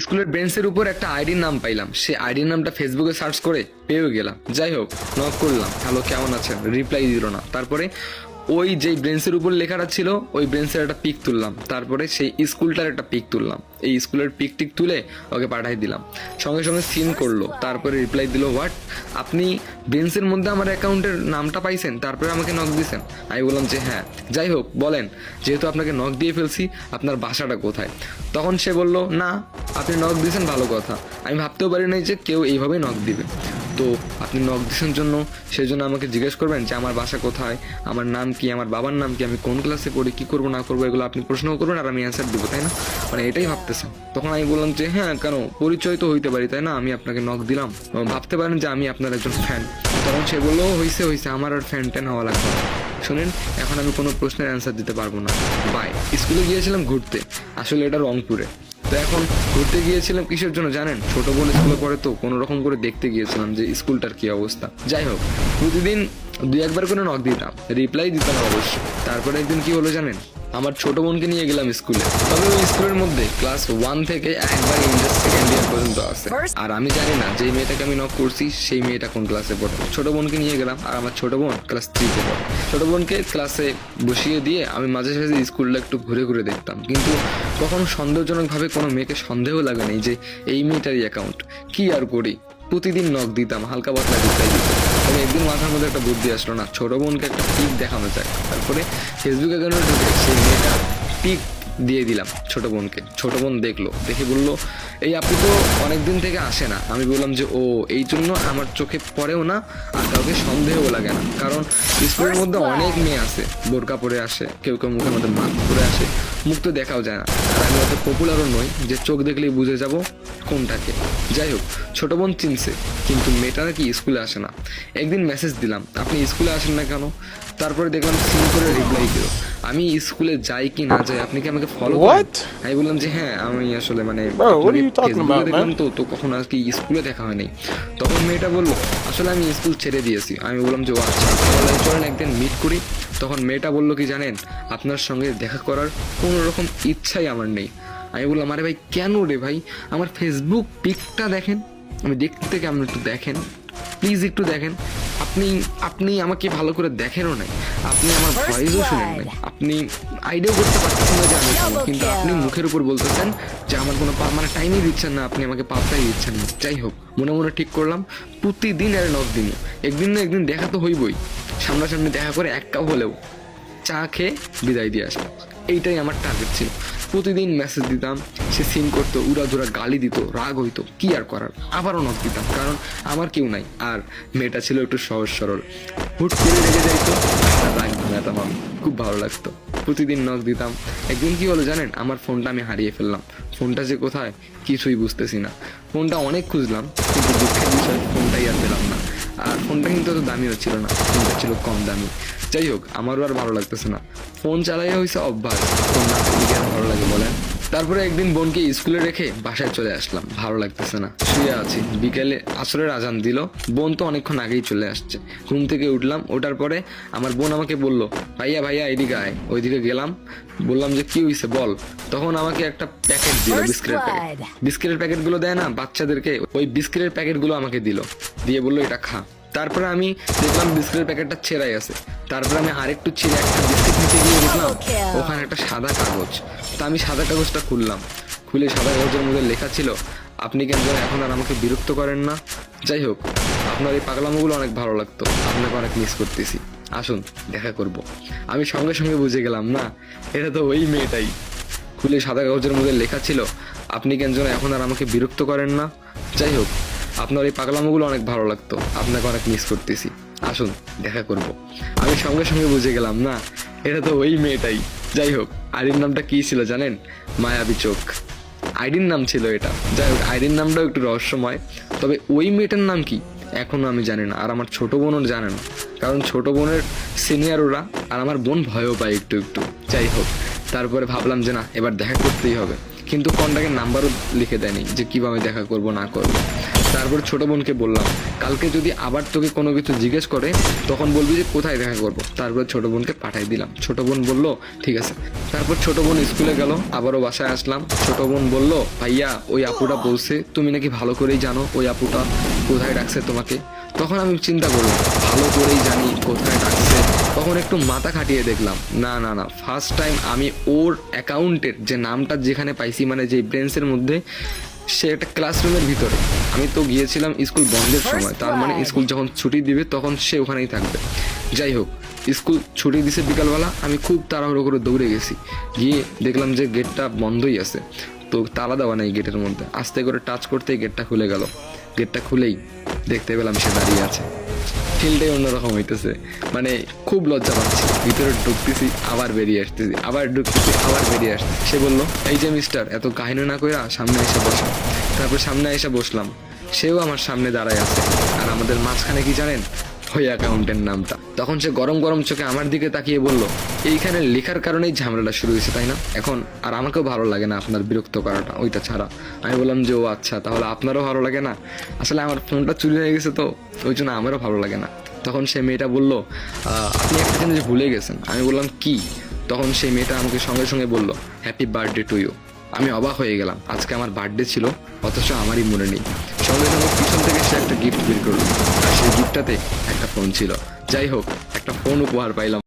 স্কুলের বেঞ্চের উপর একটা আইডির নাম পাইলাম। সে আইডির নামটা ফেসবুকে সার্চ করে পেয়েও গেলাম। যাই হোক নক করলাম। হ্যালো, কেমন আছেন? রিপ্লাই দিল না। তারপরে ওই যেই ব্রেঞ্চের উপর লেখাটা ছিল, ওই ব্রেঞ্চের একটা পিক তুললাম। তারপরে সেই স্কুলটার একটা পিক তুললাম। এই স্কুলের পিক টিক তুলে ওকে পাঠাই দিলাম। সঙ্গে সঙ্গে সিন করল। তারপরে রিপ্লাই দিল, হোয়াট? আপনি ব্রেঞ্চের মধ্যে আমার অ্যাকাউন্টের নামটা পাইছেন, তারপরে আমাকে নক দিয়েছেন আমি বললাম যে হ্যাঁ। যাই হোক, বলেন, যেহেতু আপনাকে নক দিয়ে ফেলছি, আপনার বাসাটা কোথায়? তখন সে বলল, না, আপনি নক দিয়েছেন ভালো কথা। আমি ভাবতেও পারি নাই যে কেউ এইভাবেই নক দিবে। তো আপনি নক দিয়েছেন জন্য সেই জন্য আমাকে জিজ্ঞেস করবেন যে আমার বাসা কোথায়, আমার নাম কি, আমার বাবার নাম কি, আমি কোন ক্লাসে পড়ি, কি করব, না করব, এগুলো আপনি প্রশ্ন করবেন আর আমি অ্যান্সার দেবো, তাই না? মানে এটাই ভাবতেছেন। তখন আমি বললাম যে হ্যাঁ কেন? পরিচয় তো হইতে পারি, তাই না? আমি আপনাকে নক দিলাম। ভাবতে পারেন যে আমি আপনার একজন ফ্যান তখন সে বলল হয়েছে হইছে আমার আর ফ্যান ট্যান হওয়া লাগবে। শুনেন, এখন আমি কোনো প্রশ্নের অ্যান্সার দিতে পারব না। বাই স্কুলে গিয়েছিলাম ঘুরতে। আসলে এটা রংপুরে। তো এখন ঘুরতে গিয়েছিলাম কিসের জন্য জানেন? ছোট বোন স্কুলে পড়ে তো, কোনো রকম করে দেখতে গিয়েছিলাম যে স্কুলটার কি অবস্থা। যাই হোক, প্রতিদিন দুই একবার করে নক দিতাম রিপ্লাই দিতাম অবশ্যই তারপরে একদিন কি হলো জানেন? আমার ছোট বোনকে নিয়ে গেলাম স্কুলে। তবে ওই স্কুলের মধ্যে ক্লাস ওয়ান থেকে একবার ইন্টার সেকেন্ড ইয়ার পর্যন্ত আছে। আর আমি জানি না যে মেয়েটাকে আমি নক করছি সেই মেয়েটা কোন ক্লাসে পড়ে। ছোট বোনকে নিয়ে গেলাম আর আমার ছোট বোন ক্লাস থ্রিতে পড়ে। ছোট বোনকে ক্লাসে বসিয়ে দিয়ে আমি মাঝে মাঝে স্কুলটা একটু ঘুরে ঘুরে দেখতাম। কিন্তু কখনো সন্দেহজনকভাবে কোনো মেয়েকে সন্দেহ লাগে নাই যে এই মেয়েটারই অ্যাকাউন্ট কি আর করি? প্রতিদিন নক দিতাম হালকা পাতলা দিতাম। একদিন মাথার মধ্যে একটা বুদ্ধি আসলো না। ছোট বোনকে একটা পিক দেখানো যায় তারপরে ফেসবুক অ্যাকাউন্টে ঢুকে? সেই মেয়েটা পিক দিয়ে দিলাম ছোট বোনকে। ছোট বোন দেখল দেখে বলল এই আপু তো অনেকদিন থেকে আসে না। আমি বললাম যে ও এই জন্য আমার চোখে পড়েও না আর কাউকে সন্দেহও লাগে না। কারণ স্কুলের মধ্যে অনেক মেয়ে আছে বোরকা পরে আসে কেউ কেউ মুখের মধ্যে মাস্ক পরে আসে মুখ তো দেখাও যায় না। আর আমি অত পপুলারও নই যে চোখ দেখলেই বুঝে যাব কোনটাকে। যাই হোক ছোট বোন চিনছে কিন্তু মেয়েটা নাকি স্কুলে আসে না। একদিন মেসেজ দিলাম আপনি স্কুলে আসেন না কেন? তারপরে দেখলাম সিন করে রিপ্লাই দিল আমি স্কুলে যাই কি না যাই আপনি কি আমাকে ফলো What? আমি বললাম যে হ্যাঁ আমি আসলে মানে দেখলাম তো তো কখন আর কি স্কুলে দেখা হয়নি। তখন মেয়েটা বলল আসলে আমি স্কুল ছেড়ে দিয়েছি। আমি বললাম যে ও আচ্ছা। চলেন একদিন মিট করি তখন মেয়েটা বলল কি জানেন আপনার সঙ্গে দেখা করার কোনো রকম ইচ্ছাই আমার নেই। আমি বললাম আরে ভাই কেন রে ভাই? আমার ফেসবুক পিকটা দেখেন আমি দেখতে কেমন একটু দেখেন। প্লিজ একটু দেখেন। আপনি আপনি আমাকে ভালো করে দেখেনও নাই। আপনি আমার ভয়েসও শুনেন নাই। আপনি আইডিয়াও করতে পারতেছেন না যে আমি কিন্তু আপনি মুখের উপর বলতেছেন যে আমার কোনো মানে টাইমই দিচ্ছেন না আপনি আমাকে পাত্তাই দিচ্ছেন না। যাই হোক মনে মনে ঠিক করলাম। প্রতিদিন আর নখ দিন একদিন না একদিন দেখা তো হইবই। সামনাসামনি দেখা করে এক কাপ হলেও চা খেয়ে বিদায় দিয়ে আসলাম। এইটাই আমার টার্গেট ছিল। প্রতিদিন মেসেজ দিতাম, সে সিন করতো, উড়াধুরা গালি দিত, রাগ হইতো, কি আর করার? আবারও নক দিতাম, কারণ আমার কেউ নাই, আর মেয়েটা ছিল একটু সহজ সরল। হুট করে রেগে যাইতো, রাগ ভাঙাতাম আমি, খুব ভালো লাগতো। প্রতিদিন নক দিতাম, একদিন কি হলো জানেন, আমার ফোনটা আমি হারিয়ে ফেললাম। ফোনটা যে কোথায়, কিছুই বুঝতেছি না। ফোনটা অনেক খুঁজলাম, কিন্তু দুঃখের বিষয় ফোনটাই আর পেলাম না। আর ফোনটা কিন্তু অত দামিও ছিল না ফোনটা ছিল কম দামি। যাই হোক আমারও আর ভালো লাগতেছে না। ফোন চালাইয়া হয়েছে অভ্যাস ফোন না চালিয়ে আর ভালো লাগে বলেন? তারপরে একদিন বোনকে স্কুলে রেখে বাসায় চলে আসলাম ভালো লাগতেছে না। শুয়ে আছি বিকেলে আসরের আজান দিল বোন তো অনেকক্ষণ আগেই চলে আসছে। ঘুম থেকে উঠলাম ওঠার পরে আমার বোন আমাকে বলল ভাইয়া ভাইয়া এদিকে আয়। ওইদিকে গেলাম বললাম যে কি হয়েছে বল? তখন আমাকে একটা প্যাকেট দিল বিস্কিটের প্যাকেট. বিস্কিটের প্যাকেটগুলো দেয় না বাচ্চাদেরকে ওই বিস্কিটের প্যাকেটগুলো আমাকে দিল। দিয়ে বলল এটা খা। তারপরে আমি দেখলাম বিস্কিটের প্যাকেটটা ছেঁড়াই আছে। তারপরে আমি আরেকটু ছিঁড়ে একটা বিস্কিট নিতে গিয়ে দেখলাম ওখানে একটা সাদা কাগজ। তা আমি সাদা কাগজটা খুললাম। খুলে সাদা কাগজের মধ্যে লেখা ছিল আপনি কেন যেন এখন আর আমাকে বিরক্ত করেন না? যাই হোক আপনার এই পাগলামোগুলো অনেক ভালো লাগতো। আপনাকে অনেক মিস করতেছি। আসুন দেখা করব। আমি সঙ্গে সঙ্গে বুঝে গেলাম না এটা তো ওই মেয়েটাই। খুলে সাদা কাগজের মধ্যে লেখা ছিল আপনি কেন যেন এখন আর আমাকে বিরক্ত করেন না? যাই হোক আপনার এই পাগলামোগুলো অনেক ভালো লাগতো। আপনাকে অনেক মিস করতেছি। আসুন, দেখা করব। আমি সঙ্গে সঙ্গে বুঝে গেলাম, না, এটা তো ওই মেয়েটাই। যাই হোক, আইডির নামটা কি ছিল জানেন? মায়াবী চোখ। আইডির নাম ছিল এটা। যাই হোক, আইডির নামটাও একটু রহস্যময়। তবে ওই মেয়েটার নাম কি? এখনও আমি জানি না, আর আমার ছোট বোনও জানে না। কারণ ছোট বোনের সিনিয়র ওরা, আর আমার বোন ভয়ও পায় একটু একটু। যাই হোক, তারপরে ভাবলাম যে না, এবার দেখা করতেই হবে। কিন্তু কন্ট্যাক্টের নাম্বারও লিখে দেয়নি যে কীভাবে দেখা করব, না করব। তারপর ছোট বোনকে বললাম, কালকে যদি আবার তোকে কোনো কিছু জিজ্ঞেস করে, তখন বলবি যে কোথায় দেখা করব। তারপর ছোট বোনকে পাঠাই দিলাম। ছোট বোন বলল, ঠিক আছে। তারপর ছোট বোন স্কুলে গেল, আবারও বাসায় আসলাম। ছোট বোন বলল, ভাইয়া, ওই আপুটা বলছে, তুমি নাকি ভালো করেই জানো ওই আপুটা কোথায় ডাকছে তোমাকে? তখন আমি চিন্তা করলাম, ভালো করেই জানি কোথায় ডাকছে। তখন একটু মাথা খাটিয়ে দেখলাম, না না না ফার্স্ট টাইম আমি ওর অ্যাকাউন্টের যে নামটা যেখানে পাইছি মানে যে ব্রেন্সের মধ্যে সে একটা ক্লাসরুমের ভিতরে। আমি তো গিয়েছিলাম স্কুল বন্ধের সময়। তার মানে স্কুল যখন ছুটি দিবে তখন সে ওখানেই থাকবে। যাই হোক স্কুল ছুটি দিছে বিকালবেলা আমি খুব তাড়াহুড়ো করে দৌড়ে গেছি। গিয়ে দেখলাম যে গেটটা বন্ধই আছে। তো তালা দেওয়া নেই গেটের মধ্যে। আস্তে করে টাচ করতেই গেটটা খুলে গেল। গেটটা খুলেই দেখতে পেলাম সে দাঁড়িয়ে আছে। ফিলটাই অন্যরকম হইতেছে। মানে খুব লজ্জা পাচ্ছি। ভিতরে ঢুকতেছি, আবার বেরিয়ে আসতেছি। আবার ঢুকতেছি, আবার বেরিয়ে আসতেছি। সে বলল, এই যে মিস্টার এত কাহিনী না কইরা সামনে এসে বসো। তারপর সামনে এসে বসলাম। সেও আমার সামনে দাঁড়ায় আছে। আর আমাদের মাঝখানে কি জানেন? ওই অ্যাকাউন্টের নামটা। তখন সে গরম গরম চোখে আমার দিকে তাকিয়ে বলল, এইখানে লেখার কারণেই ঝামেলাটা শুরু হয়েছে, তাই না? এখন, আর আমাকেও ভালো লাগে না আপনার বিরক্ত করাটা, ওইটা ছাড়া। আমি বললাম যে, ও আচ্ছা তাহলে আপনারও ভালো লাগে না? আসলে আমার ফোনটা চুরি হয়ে গেছে তো, ওই জন্য আমারও ভালো লাগে না। তখন সে মেয়েটা বলল আপনি একটা জিনিস ভুলে গেছেন। আমি বললাম, কি? তখন সেই মেয়েটা আমাকে সঙ্গে সঙ্গে বলল হ্যাপি বার্থডে টু ইউ আমি অবাক হয়ে গেলাম, আজকে আমার বার্থডে ছিল, অথচ আমারই মনে নেই। সঙ্গে সঙ্গে পিছন থেকে সে একটা গিফট বের করল। আর সেই গিফটটাতে ফোন ছিল। যাই হোক একটা ফোন উপহার পাইলাম।